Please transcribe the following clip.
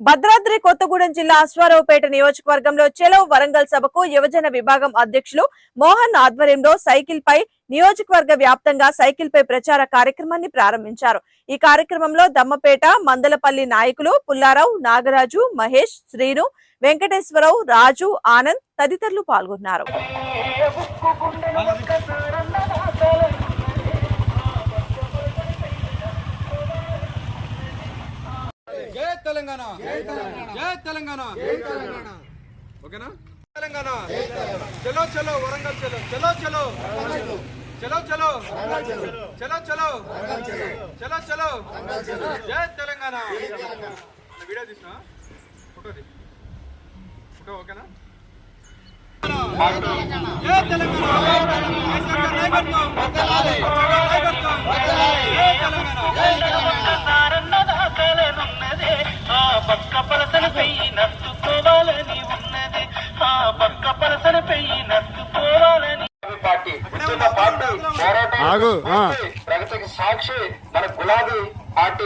భద్రాద్రి కొత్తగూడెం జిల్లా అశ్వారావుపేట నియోజకవర్గంలో చెలో వరంగల్ సభకు యువజన విభాగం అధ్యక్షులు మోహన్ ఆధ్వర్యంలో సైకిల్ పై నియోజకవర్గ వ్యాప్తంగా సైకిల్ పై ప్రచార కార్యక్రమాన్ని ప్రారంభించారు. ఈ కార్యక్రమంలో దమ్మపేట మందలపల్లి నాయకులు పుల్లారావు నాగరాజు మహేష్ శ్రీను వెంకటేశ్వరరావు రాజు ఆనంద్ తదితరులు పాల్గొన్నారు. తెలంగాణ జై తెలంగాణ ఓకేనా తెలంగాణ చలో చలో వరంగల్ చలో చలో చలో చలో చలో చలో చలో చలో చలో జై తెలంగాణ వీడియో తీసిన ఫోటోది ఫోటో ఓకేనా తెలంగాణ. జై తెలంగాణ పక్క పరసన పెయ్యి నత్తు పోవాలని ఉన్నది ఆ పక్క పరసన పెయ్యి నత్తు పోవాలని పార్టీ పార్టీ ప్రగతికి సాక్షి మన గులాబీ పార్టీ.